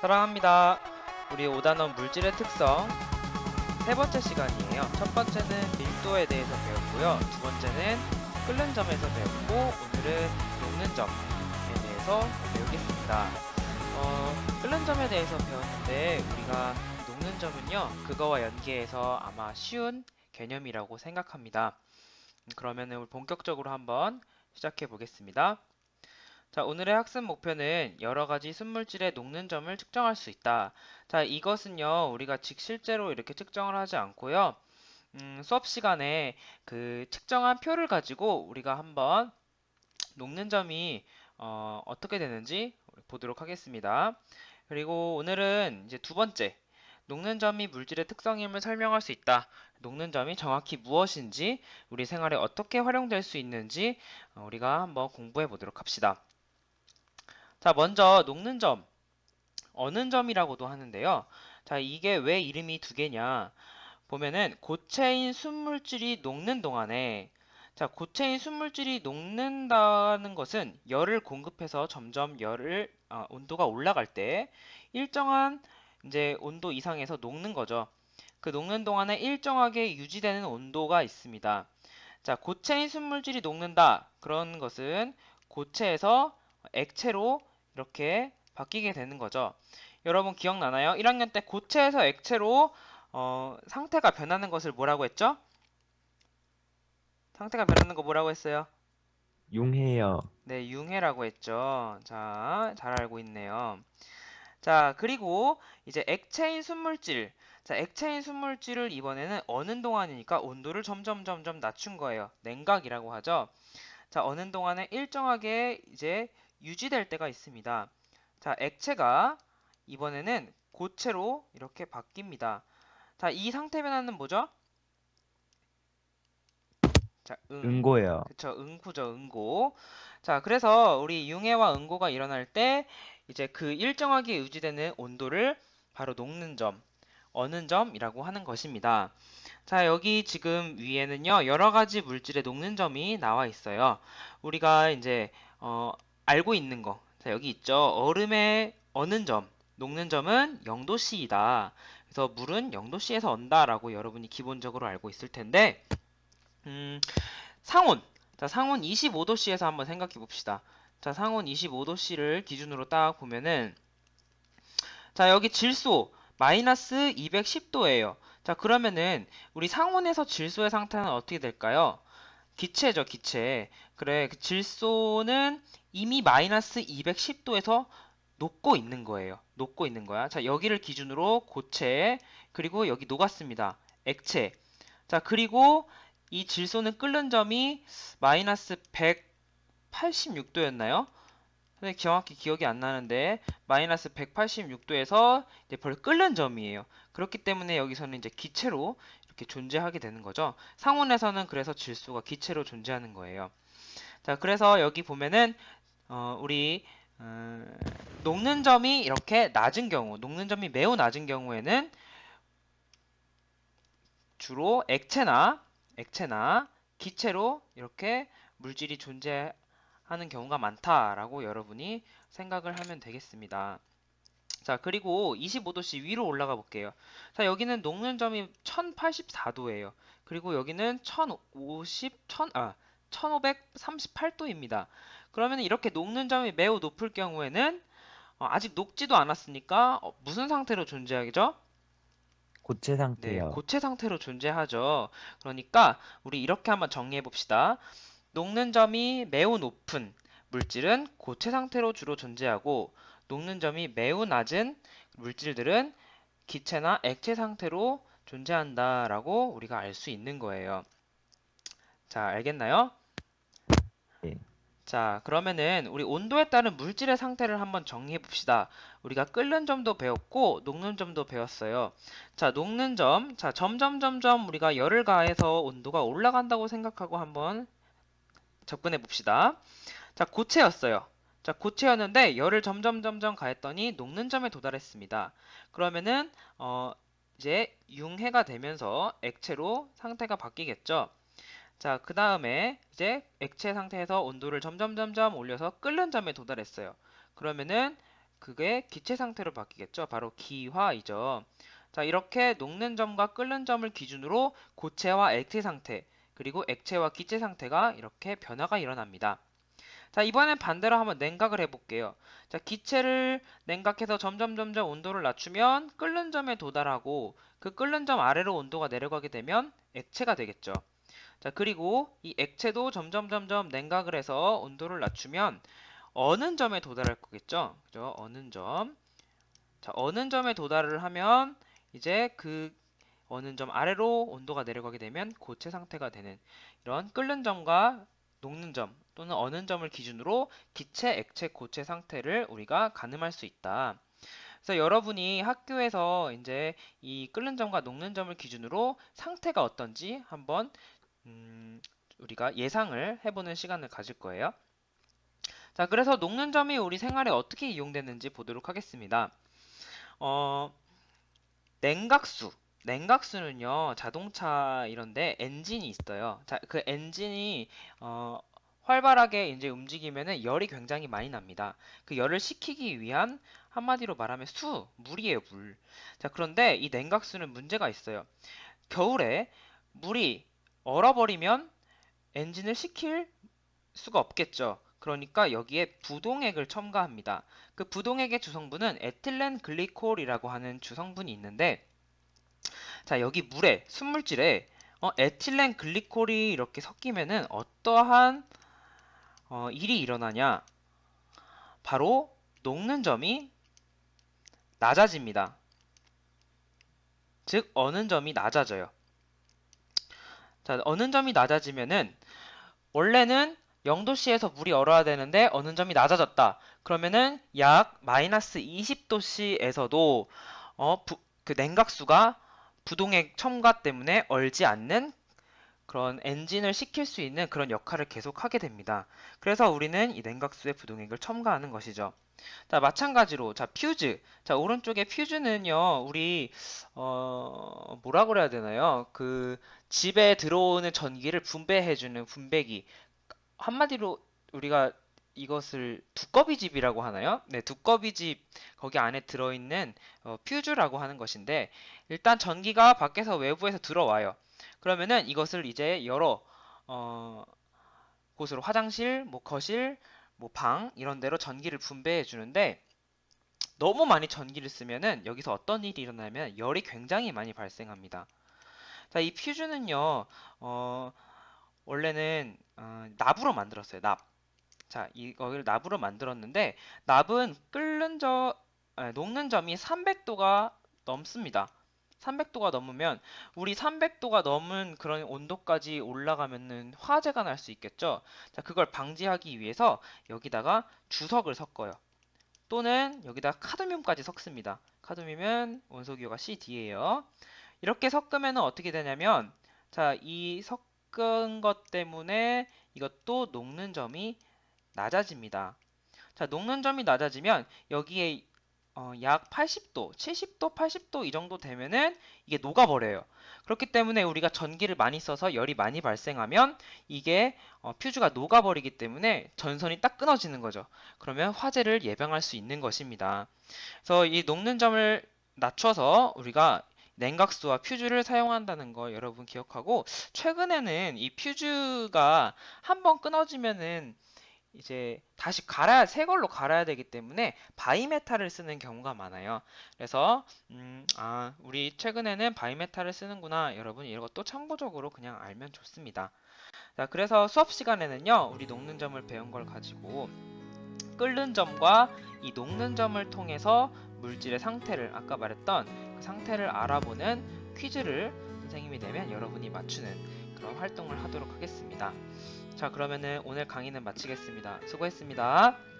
사랑합니다. 우리 5단원 물질의 특성 세 번째 시간이에요. 첫 번째는 밀도에 대해서 배웠고요. 두 번째는 끓는 점에서 배웠고 오늘은 녹는 점에 대해서 배우겠습니다. 어, 끓는 점에 대해서 배웠는데 우리가 녹는 점은요. 그거와 연계해서 아마 쉬운 개념이라고 생각합니다. 그러면 우리 본격적으로 한번 시작해 보겠습니다. 자, 오늘의 학습 목표는 여러 가지 순물질의 녹는 점을 측정할 수 있다. 자, 이것은요, 우리가 즉 실제로 이렇게 측정을 하지 않고요. 음, 수업 시간에 그 측정한 표를 가지고 우리가 한번 녹는 점이 어, 어떻게 되는지 보도록 하겠습니다. 그리고 오늘은 이제 두 번째, 녹는 점이 물질의 특성임을 설명할 수 있다. 녹는 점이 정확히 무엇인지, 우리 생활에 어떻게 활용될 수 있는지 어, 우리가 한번 공부해 보도록 합시다. 자, 먼저 녹는 점, 어는 점이라고도 하는데요. 자, 이게 왜 이름이 두 개냐? 보면은 고체인 순물질이 녹는 동안에 자, 고체인 순물질이 녹는다는 것은 열을 공급해서 점점 열을 아, 온도가 올라갈 때 일정한 이제 온도 이상에서 녹는 거죠. 그 녹는 동안에 일정하게 유지되는 온도가 있습니다. 자, 고체인 순물질이 녹는다. 그런 것은 고체에서 액체로 이렇게 바뀌게 되는 거죠. 여러분 기억나나요? 1학년 때 고체에서 액체로 어, 상태가 변하는 것을 뭐라고 했죠? 상태가 변하는 거 뭐라고 했어요? 융해요. 네, 융해라고 했죠. 자, 잘 알고 있네요. 자, 그리고 이제 액체인 순물질. 자, 액체인 순물질을 이번에는 어는 동안이니까 온도를 점점 점점 낮춘 거예요. 냉각이라고 하죠. 자, 어는 동안에 일정하게 이제 유지될 때가 있습니다. 자, 액체가 이번에는 고체로 이렇게 바뀝니다. 자, 이 상태 변화는 뭐죠? 자, 응. 응고요. 그쵸, 응고죠, 응고. 자, 그래서 우리 융해와 응고가 일어날 때 이제 그 일정하게 유지되는 온도를 바로 녹는 점, 어는 점이라고 하는 것입니다. 자, 여기 지금 위에는요, 여러 가지 물질의 녹는 점이 나와 있어요. 우리가 이제, 어, 알고 있는 거. 자, 여기 있죠. 얼음의 어는 점, 녹는 점은 0도씨이다. 그래서 물은 0도씨에서 언다라고 여러분이 기본적으로 알고 있을 텐데, 음, 상온. 자, 상온 25도씨에서 한번 생각해 봅시다. 자, 상온 25도씨를 기준으로 딱 보면은, 자, 여기 질소, 마이너스 210도예요. 자, 그러면은, 우리 상온에서 질소의 상태는 어떻게 될까요? 기체죠, 기체. 그래, 그 질소는 이미 마이너스 210도에서 녹고 있는 거예요. 녹고 있는 거야. 자, 여기를 기준으로 고체, 그리고 여기 녹았습니다. 액체. 자, 그리고 이 질소는 끓는 점이 마이너스 186도였나요? 근데 정확히 기억이 안 나는데 마이너스 186도에서 이제 벌 끓는 점이에요. 그렇기 때문에 여기서는 이제 기체로 이렇게 존재하게 되는 거죠. 상온에서는 그래서 질소가 기체로 존재하는 거예요. 자, 그래서 여기 보면은 어, 우리 음, 녹는 점이 이렇게 낮은 경우, 녹는 점이 매우 낮은 경우에는 주로 액체나 액체나 기체로 이렇게 물질이 존재하는 경우가 많다라고 여러분이 생각을 하면 되겠습니다. 자, 그리고 25도씨 위로 올라가 볼게요. 자, 여기는 녹는 점이 1084도예요. 그리고 여기는 1050, 1000, 아, 1538도입니다. 그러면 이렇게 녹는 점이 매우 높을 경우에는 어, 아직 녹지도 않았으니까 어, 무슨 상태로 존재하죠? 고체 네, 상태요. 고체 상태로 존재하죠. 그러니까 우리 이렇게 한번 정리해 봅시다. 녹는 점이 매우 높은 물질은 고체 상태로 주로 존재하고 녹는 점이 매우 낮은 물질들은 기체나 액체 상태로 존재한다라고 우리가 알 수 있는 거예요. 자, 알겠나요? 네. 자, 그러면은 우리 온도에 따른 물질의 상태를 한번 정리해 봅시다. 우리가 끓는 점도 배웠고 녹는 점도 배웠어요. 자, 녹는 점. 자, 점점 점점 우리가 열을 가해서 온도가 올라간다고 생각하고 한번 접근해 봅시다. 자, 고체였어요. 자, 고체였는데 열을 점점 점점 가했더니 녹는 점에 도달했습니다. 그러면은 어 이제 융해가 되면서 액체로 상태가 바뀌겠죠. 자, 그 다음에 이제 액체 상태에서 온도를 점점 점점 올려서 끓는 점에 도달했어요. 그러면은 그게 기체 상태로 바뀌겠죠. 바로 기화이죠. 자, 이렇게 녹는 점과 끓는 점을 기준으로 고체와 액체 상태, 그리고 액체와 기체 상태가 이렇게 변화가 일어납니다. 자, 이번엔 반대로 한번 냉각을 해볼게요. 자, 기체를 냉각해서 점점 점점 온도를 낮추면 끓는 점에 도달하고 그 끓는 점 아래로 온도가 내려가게 되면 액체가 되겠죠. 자, 그리고 이 액체도 점점 점점 냉각을 해서 온도를 낮추면 어는 점에 도달할 거겠죠. 그죠? 어는 점. 자, 어는 점에 도달을 하면 이제 그 어는 점 아래로 온도가 내려가게 되면 고체 상태가 되는 이런 끓는 점과 녹는 점 또는 어는 점을 기준으로 기체, 액체, 고체 상태를 우리가 가늠할 수 있다. 그래서 여러분이 학교에서 이제 이 끓는 점과 녹는 점을 기준으로 상태가 어떤지 한번 음, 우리가 예상을 해보는 시간을 가질 거예요. 자, 그래서 녹는 점이 우리 생활에 어떻게 이용되는지 보도록 하겠습니다. 어, 냉각수. 냉각수는요, 자동차 이런데 엔진이 있어요. 자, 그 엔진이 어, 활발하게 이제 움직이면은 열이 굉장히 많이 납니다. 그 열을 식히기 위한 한마디로 말하면 수, 물이에요, 물. 자, 그런데 이 냉각수는 문제가 있어요. 겨울에 물이 얼어버리면 엔진을 식힐 수가 없겠죠. 그러니까 여기에 부동액을 첨가합니다. 그 부동액의 주성분은 에틸렌 글리콜이라고 하는 주성분이 있는데 자, 여기 물에 순물질에 어, 에틸렌 글리콜이 이렇게 섞이면은 어떠한 어, 일이 일어나냐? 바로 녹는 점이 낮아집니다. 즉 어는 점이 낮아져요. 자, 어는 점이 낮아지면은 원래는 0도씨에서 물이 얼어야 되는데 어는 점이 낮아졌다. 그러면은 약 마이너스 20도씨에서도 어, 부- 그 냉각수가 부동액 첨가 때문에 얼지 않는 그런 엔진을 식힐 수 있는 그런 역할을 계속 하게 됩니다. 그래서 우리는 이 냉각수에 부동액을 첨가하는 것이죠. 자, 마찬가지로 자, 퓨즈. 자, 오른쪽에 퓨즈는요. 우리 어, 뭐라 그래야 되나요? 그 집에 들어오는 전기를 분배해 주는 분배기. 한마디로 우리가 이것을 두꺼비 집이라고 하나요? 네, 두꺼비 집 거기 안에 들어있는 어, 퓨즈라고 하는 것인데 일단 전기가 밖에서 외부에서 들어와요. 그러면은 이것을 이제 여러 어, 곳으로 화장실, 뭐 거실, 뭐 방 이런 데로 전기를 분배해 주는데 너무 많이 전기를 쓰면은 여기서 어떤 일이 일어나면 열이 굉장히 많이 발생합니다. 자, 이 퓨즈는요, 어, 원래는 어, 납으로 만들었어요. 납. 자, 이거를 납으로 만들었는데 납은 끓는 저 아, 녹는 점이 300도가 넘습니다. 300도가 넘으면 우리 300도가 넘은 그런 온도까지 올라가면은 화재가 날 수 있겠죠. 자, 그걸 방지하기 위해서 여기다가 주석을 섞어요. 또는 여기다 카드뮴까지 섞습니다. 카드뮴은 원소기호가 CD예요. 이렇게 섞으면 어떻게 되냐면 자, 이 섞은 것 때문에 이것도 녹는 점이 낮아집니다. 자, 녹는 점이 낮아지면 여기에 어, 약 80도, 70도, 80도 이 정도 되면은 이게 녹아버려요. 그렇기 때문에 우리가 전기를 많이 써서 열이 많이 발생하면 이게 어, 퓨즈가 녹아버리기 때문에 전선이 딱 끊어지는 거죠. 그러면 화재를 예방할 수 있는 것입니다. 그래서 이 녹는 점을 낮춰서 우리가 냉각수와 퓨즈를 사용한다는 거 여러분 기억하고 최근에는 이 퓨즈가 한번 끊어지면은 이제 다시 갈아야 새 걸로 갈아야 되기 때문에 바이메탈을 쓰는 경우가 많아요. 그래서 음, 아, 우리 최근에는 바이메탈을 쓰는구나. 여러분 이것도 참고적으로 그냥 알면 좋습니다. 자, 그래서 수업 시간에는요. 우리 녹는 점을 배운 걸 가지고 끓는 점과 이 녹는 점을 통해서 물질의 상태를 아까 말했던 그 상태를 알아보는 퀴즈를 선생님이 내면 여러분이 맞추는 그런 활동을 하도록 하겠습니다. 자, 그러면은 오늘 강의는 마치겠습니다. 수고했습니다.